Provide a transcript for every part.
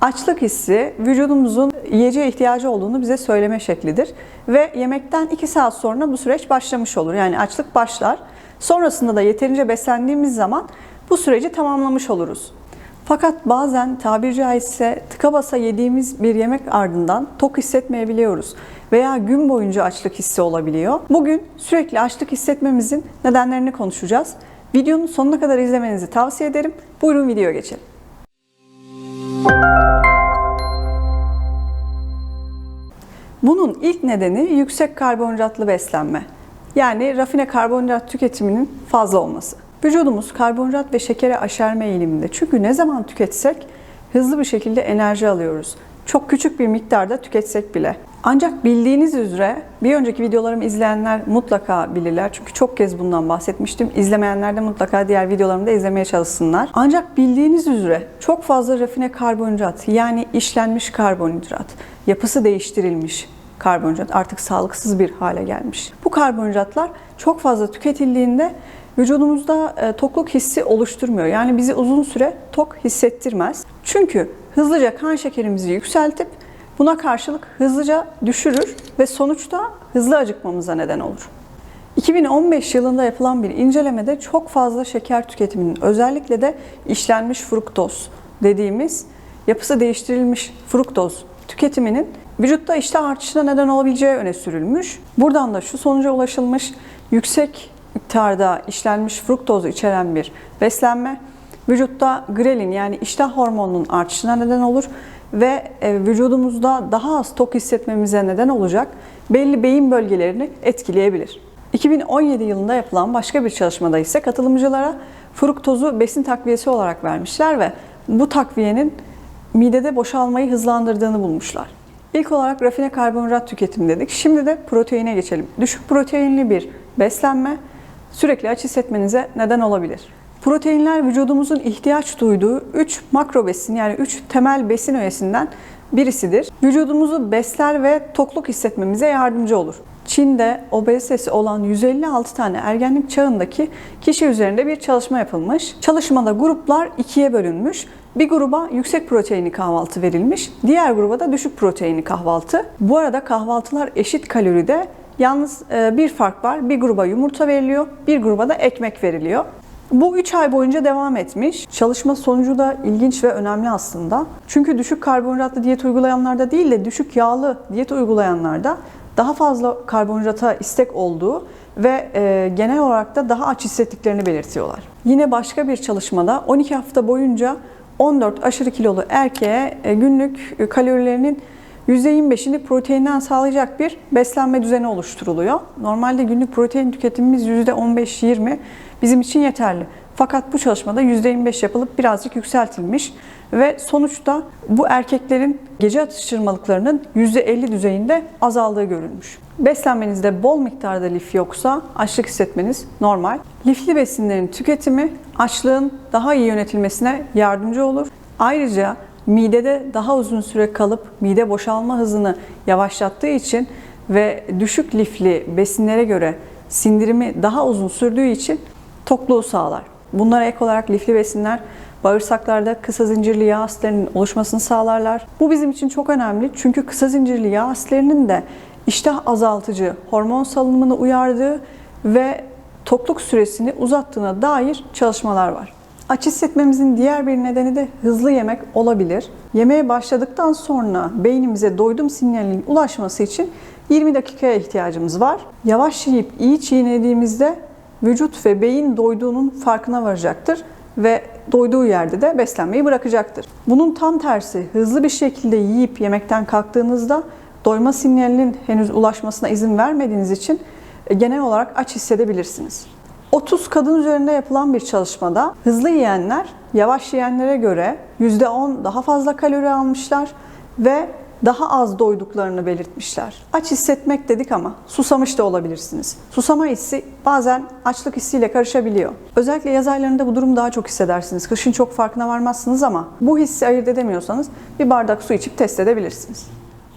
Açlık hissi vücudumuzun yiyeceğe ihtiyacı olduğunu bize söyleme şeklidir. Ve yemekten 2 saat sonra bu süreç başlamış olur. Yani açlık başlar. Sonrasında da yeterince beslendiğimiz zaman bu süreci tamamlamış oluruz. Fakat bazen tabiri caizse tıka basa yediğimiz bir yemek ardından tok hissetmeyebiliyoruz veya gün boyunca açlık hissi olabiliyor. Bugün sürekli açlık hissetmemizin nedenlerini konuşacağız. Videonun sonuna kadar izlemenizi tavsiye ederim. Buyurun videoya geçelim. Bunun ilk nedeni yüksek karbonhidratlı beslenme. Yani rafine karbonhidrat tüketiminin fazla olması. Vücudumuz karbonhidrat ve şekere aşerme eğiliminde. Çünkü ne zaman tüketsek hızlı bir şekilde enerji alıyoruz. Çok küçük bir miktarda tüketsek bile. Ancak bildiğiniz üzere bir önceki videolarımı izleyenler mutlaka bilirler. Çünkü çok kez bundan bahsetmiştim. İzlemeyenler de mutlaka diğer videolarımı da izlemeye çalışsınlar. Ancak bildiğiniz üzere çok fazla rafine karbonhidrat yani işlenmiş karbonhidrat, yapısı değiştirilmiş karbonhidrat artık sağlıksız bir hale gelmiş. Bu karbonhidratlar çok fazla tüketildiğinde vücudumuzda e, tokluk hissi oluşturmuyor. Yani bizi uzun süre tok hissettirmez. Çünkü hızlıca kan şekerimizi yükseltip buna karşılık hızlıca düşürür ve sonuçta hızlı acıkmamıza neden olur. 2015 yılında yapılan bir incelemede çok fazla şeker tüketiminin özellikle de işlenmiş fruktoz dediğimiz yapısı değiştirilmiş fruktoz tüketiminin vücutta iştah artışına neden olabileceği öne sürülmüş. Buradan da şu sonuca ulaşılmış. Yüksek miktarda işlenmiş fruktoz içeren bir beslenme vücutta grelin yani iştah hormonunun artışına neden olur ve e, vücudumuzda daha az tok hissetmemize neden olacak belli beyin bölgelerini etkileyebilir. 2017 yılında yapılan başka bir çalışmada ise katılımcılara fruktozu besin takviyesi olarak vermişler ve bu takviyenin midede boşalmayı hızlandırdığını bulmuşlar. İlk olarak rafine karbonhidrat tüketimi dedik. Şimdi de proteine geçelim. Düşük proteinli bir beslenme sürekli aç hissetmenize neden olabilir. Proteinler vücudumuzun ihtiyaç duyduğu 3 makro besin yani 3 temel besin öğesinden birisidir. Vücudumuzu besler ve tokluk hissetmemize yardımcı olur. Çin'de obezitesi olan 156 tane ergenlik çağındaki kişi üzerinde bir çalışma yapılmış. Çalışmada gruplar ikiye bölünmüş. Bir gruba yüksek proteinli kahvaltı verilmiş, diğer gruba da düşük proteinli kahvaltı. Bu arada kahvaltılar eşit kaloride. Yalnız e, bir fark var. Bir gruba yumurta veriliyor, bir gruba da ekmek veriliyor. Bu 3 ay boyunca devam etmiş. Çalışma sonucu da ilginç ve önemli aslında. Çünkü düşük karbonhidratlı diyet uygulayanlarda değil de düşük yağlı diyet uygulayanlarda daha fazla karbonhidrata istek olduğu ve e, genel olarak da daha aç hissettiklerini belirtiyorlar. Yine başka bir çalışmada 12 hafta boyunca 14 aşırı kilolu erkeğe e, günlük kalorilerinin %25'ini proteinden sağlayacak bir beslenme düzeni oluşturuluyor. Normalde günlük protein tüketimimiz %15-20 bizim için yeterli. Fakat bu çalışmada %25 yapılıp birazcık yükseltilmiş ve sonuçta bu erkeklerin gece atıştırmalıklarının %50 düzeyinde azaldığı görülmüş. Beslenmenizde bol miktarda lif yoksa açlık hissetmeniz normal. Lifli besinlerin tüketimi açlığın daha iyi yönetilmesine yardımcı olur. Ayrıca midede daha uzun süre kalıp mide boşalma hızını yavaşlattığı için ve düşük lifli besinlere göre sindirimi daha uzun sürdüğü için tokluğu sağlar. Bunlara ek olarak lifli besinler bağırsaklarda kısa zincirli yağ asitlerinin oluşmasını sağlarlar. Bu bizim için çok önemli çünkü kısa zincirli yağ asitlerinin de iştah azaltıcı hormon salınımını uyardığı ve tokluk süresini uzattığına dair çalışmalar var. Aç hissetmemizin diğer bir nedeni de hızlı yemek olabilir. Yemeğe başladıktan sonra beynimize doydum sinyalinin ulaşması için 20 dakikaya ihtiyacımız var. Yavaş yiyip iyi çiğnediğimizde vücut ve beyin doyduğunun farkına varacaktır ve doyduğu yerde de beslenmeyi bırakacaktır. Bunun tam tersi hızlı bir şekilde yiyip yemekten kalktığınızda doyma sinyalinin henüz ulaşmasına izin vermediğiniz için e, genel olarak aç hissedebilirsiniz. 30 kadın üzerinde yapılan bir çalışmada hızlı yiyenler yavaş yiyenlere göre %10 daha fazla kalori almışlar ve daha az doyduklarını belirtmişler. Aç hissetmek dedik ama susamış da olabilirsiniz. Susama hissi bazen açlık hissiyle karışabiliyor. Özellikle yaz aylarında bu durumu daha çok hissedersiniz. Kışın çok farkına varmazsınız ama bu hissi ayırt edemiyorsanız bir bardak su içip test edebilirsiniz.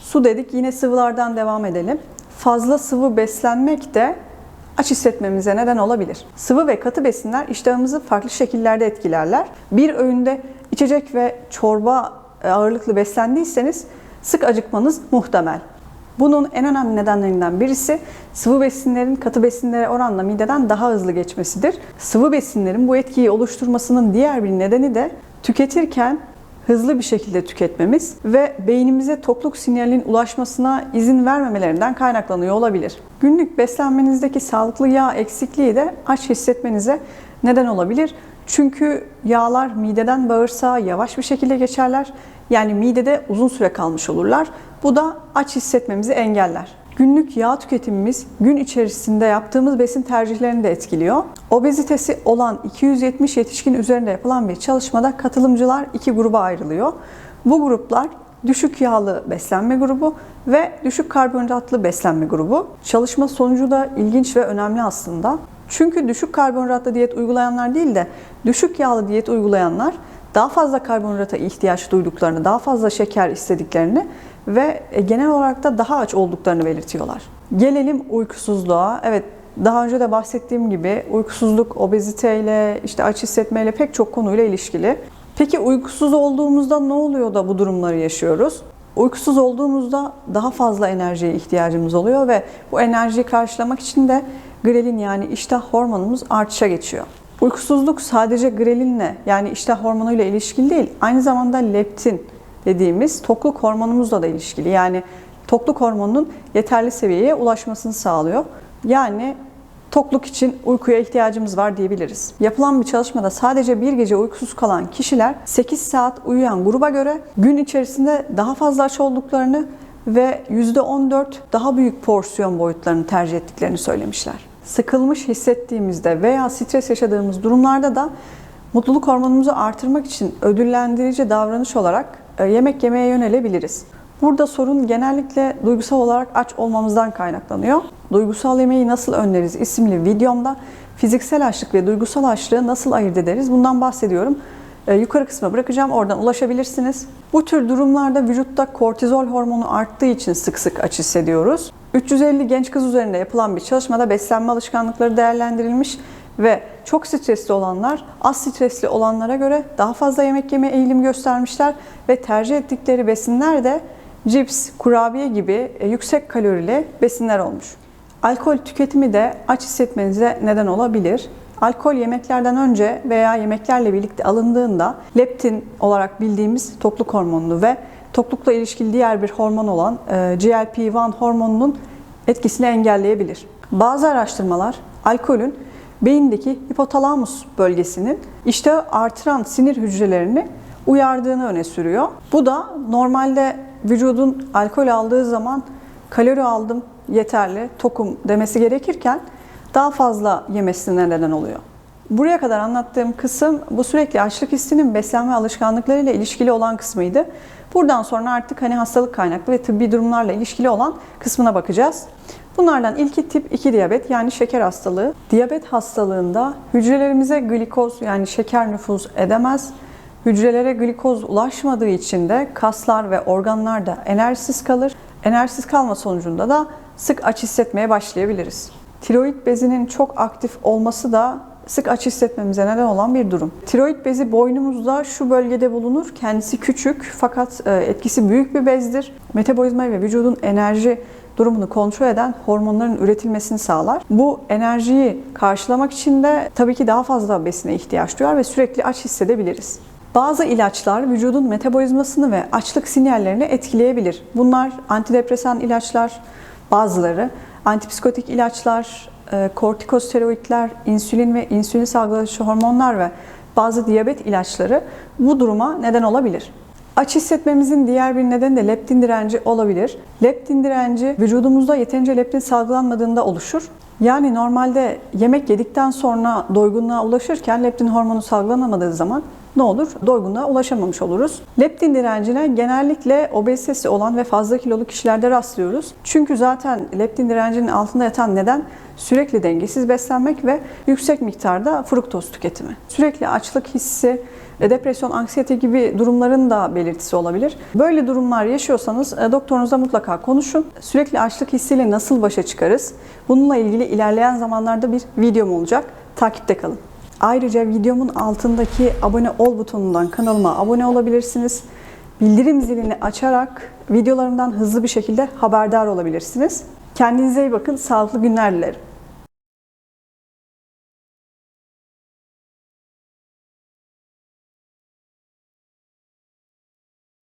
Su dedik yine sıvılardan devam edelim. Fazla sıvı beslenmek de aç hissetmemize neden olabilir. Sıvı ve katı besinler iştahımızı farklı şekillerde etkilerler. Bir öğünde içecek ve çorba ağırlıklı beslendiyseniz sık acıkmanız muhtemel. Bunun en önemli nedenlerinden birisi sıvı besinlerin katı besinlere oranla mideden daha hızlı geçmesidir. Sıvı besinlerin bu etkiyi oluşturmasının diğer bir nedeni de tüketirken hızlı bir şekilde tüketmemiz ve beynimize tokluk sinyalinin ulaşmasına izin vermemelerinden kaynaklanıyor olabilir. Günlük beslenmenizdeki sağlıklı yağ eksikliği de aç hissetmenize neden olabilir. Çünkü yağlar mideden bağırsağa yavaş bir şekilde geçerler. Yani midede uzun süre kalmış olurlar. Bu da aç hissetmemizi engeller. Günlük yağ tüketimimiz gün içerisinde yaptığımız besin tercihlerini de etkiliyor. Obezitesi olan 270 yetişkin üzerinde yapılan bir çalışmada katılımcılar iki gruba ayrılıyor. Bu gruplar düşük yağlı beslenme grubu ve düşük karbonhidratlı beslenme grubu. Çalışma sonucu da ilginç ve önemli aslında. Çünkü düşük karbonhidratlı diyet uygulayanlar değil de düşük yağlı diyet uygulayanlar daha fazla karbonhidrata ihtiyaç duyduklarını, daha fazla şeker istediklerini ve e, genel olarak da daha aç olduklarını belirtiyorlar. Gelelim uykusuzluğa. Evet daha önce de bahsettiğim gibi uykusuzluk obeziteyle, işte aç hissetmeyle pek çok konuyla ilişkili. Peki uykusuz olduğumuzda ne oluyor da bu durumları yaşıyoruz? Uykusuz olduğumuzda daha fazla enerjiye ihtiyacımız oluyor ve bu enerjiyi karşılamak için de grelin yani iştah hormonumuz artışa geçiyor. Uykusuzluk sadece grelinle yani iştah hormonuyla ilişkili değil, aynı zamanda leptin dediğimiz tokluk hormonumuzla da ilişkili. Yani tokluk hormonunun yeterli seviyeye ulaşmasını sağlıyor. Yani tokluk için uykuya ihtiyacımız var diyebiliriz. Yapılan bir çalışmada sadece bir gece uykusuz kalan kişiler 8 saat uyuyan gruba göre gün içerisinde daha fazla aç olduklarını ve %14 daha büyük porsiyon boyutlarını tercih ettiklerini söylemişler. Sıkılmış hissettiğimizde veya stres yaşadığımız durumlarda da mutluluk hormonumuzu artırmak için ödüllendirici davranış olarak e, yemek yemeye yönelebiliriz. Burada sorun genellikle duygusal olarak aç olmamızdan kaynaklanıyor. Duygusal yemeği nasıl önleriz isimli videomda fiziksel açlık ve duygusal açlığı nasıl ayırt ederiz bundan bahsediyorum. Ee, yukarı kısma bırakacağım oradan ulaşabilirsiniz. Bu tür durumlarda vücutta kortizol hormonu arttığı için sık sık aç hissediyoruz. 350 genç kız üzerinde yapılan bir çalışmada beslenme alışkanlıkları değerlendirilmiş ve çok stresli olanlar az stresli olanlara göre daha fazla yemek yeme eğilim göstermişler ve tercih ettikleri besinler de cips, kurabiye gibi e, yüksek kalorili besinler olmuş. Alkol tüketimi de aç hissetmenize neden olabilir. Alkol yemeklerden önce veya yemeklerle birlikte alındığında leptin olarak bildiğimiz tokluk hormonunu ve toklukla ilişkili diğer bir hormon olan e, GLP-1 hormonunun etkisini engelleyebilir. Bazı araştırmalar alkolün beyindeki hipotalamus bölgesinin işte artıran sinir hücrelerini uyardığını öne sürüyor. Bu da normalde vücudun alkol aldığı zaman kalori aldım yeterli, tokum demesi gerekirken daha fazla yemesine neden oluyor. Buraya kadar anlattığım kısım bu sürekli açlık hissinin beslenme alışkanlıklarıyla ilişkili olan kısmıydı. Buradan sonra artık hani hastalık kaynaklı ve tıbbi durumlarla ilişkili olan kısmına bakacağız. Bunlardan ilki tip 2 diyabet yani şeker hastalığı. Diyabet hastalığında hücrelerimize glikoz yani şeker nüfuz edemez. Hücrelere glikoz ulaşmadığı için de kaslar ve organlar da enerjisiz kalır. Enerjisiz kalma sonucunda da sık aç hissetmeye başlayabiliriz. Tiroid bezinin çok aktif olması da sık aç hissetmemize neden olan bir durum. Tiroid bezi boynumuzda şu bölgede bulunur. Kendisi küçük fakat e, etkisi büyük bir bezdir. Metabolizmayı ve vücudun enerji durumunu kontrol eden hormonların üretilmesini sağlar. Bu enerjiyi karşılamak için de tabii ki daha fazla besine ihtiyaç duyar ve sürekli aç hissedebiliriz. Bazı ilaçlar vücudun metabolizmasını ve açlık sinyallerini etkileyebilir. Bunlar antidepresan ilaçlar, bazıları antipsikotik ilaçlar, kortikosteroidler, insülin ve insülin salgılayıcı hormonlar ve bazı diyabet ilaçları bu duruma neden olabilir. Aç hissetmemizin diğer bir nedeni de leptin direnci olabilir. Leptin direnci vücudumuzda yeterince leptin salgılanmadığında oluşur. Yani normalde yemek yedikten sonra doygunluğa ulaşırken leptin hormonu salgılanamadığı zaman ne olur? Doygunluğa ulaşamamış oluruz. Leptin direncine genellikle obezitesi olan ve fazla kilolu kişilerde rastlıyoruz. Çünkü zaten leptin direncinin altında yatan neden sürekli dengesiz beslenmek ve yüksek miktarda fruktoz tüketimi. Sürekli açlık hissi, depresyon, anksiyete gibi durumların da belirtisi olabilir. Böyle durumlar yaşıyorsanız e, doktorunuzla mutlaka konuşun. Sürekli açlık hissiyle nasıl başa çıkarız? Bununla ilgili ilerleyen zamanlarda bir videom olacak. Takipte kalın. Ayrıca videomun altındaki abone ol butonundan kanalıma abone olabilirsiniz. bildirim zilini açarak videolarımdan hızlı bir şekilde haberdar olabilirsiniz. Kendinize iyi bakın, sağlıklı günler dilerim.